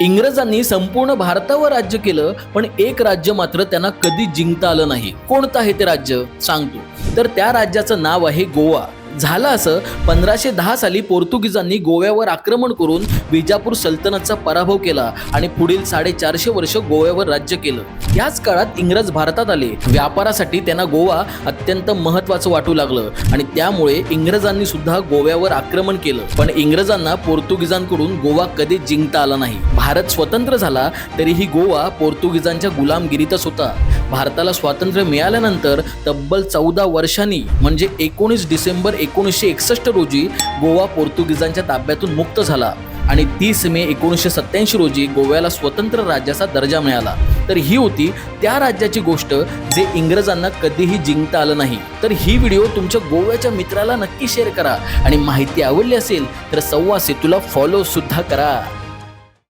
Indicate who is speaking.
Speaker 1: इंग्रजांनी संपूर्ण भारतावर राज्य केलं पण एक राज्य मात्र त्यांना कधी जिंकता आलं नाही. कोणतं आहे ते राज्य? सांगतो. तर त्या राज्याचं नाव आहे गोवा. झालं असं पंधराशे दहा साली पोर्तुगीजांनी गोव्यावर आक्रमण करून विजापूर सल्तनतचा पराभव केला आणि पुढील साडेचारशे वर्ष गोव्यावर राज्य केलं. याच काळात इंग्रज भारतात आले. व्यापारासाठी त्यांना गोवा अत्यंत महत्वाचं वाटू लागलं आणि त्यामुळे इंग्रजांनी सुद्धा गोव्यावर आक्रमण केलं. पण इंग्रजांना पोर्तुगीजांकडून गोवा कधी जिंकता आला नाही. भारत स्वतंत्र झाला तरीही गोवा पोर्तुगीजांच्या गुलामगिरीतच होता. भारताला स्वातंत्र्य मिळाल्यानंतर तब्बल चौदा वर्षांनी म्हणजे एकोणीस डिसेंबर एकोणीसशे एकसष्ट रोजी गोवा पोर्तुगीजांच्या ताब्यातून मुक्त झाला. आणि तीस मे एकोणीसशे सत्त्याऐंशी रोजी गोव्याला स्वतंत्र राज्याचा दर्जा मिळाला. तर ही होती त्या राज्याची गोष्ट जे इंग्रजांना कधीही जिंकता आलं नाही. तर ही व्हिडिओ तुमच्या गोव्याच्या मित्राला नक्की शेअर करा. आणि माहिती आवडली असेल तर सव्वा सेतूला फॉलो सुद्धा करा.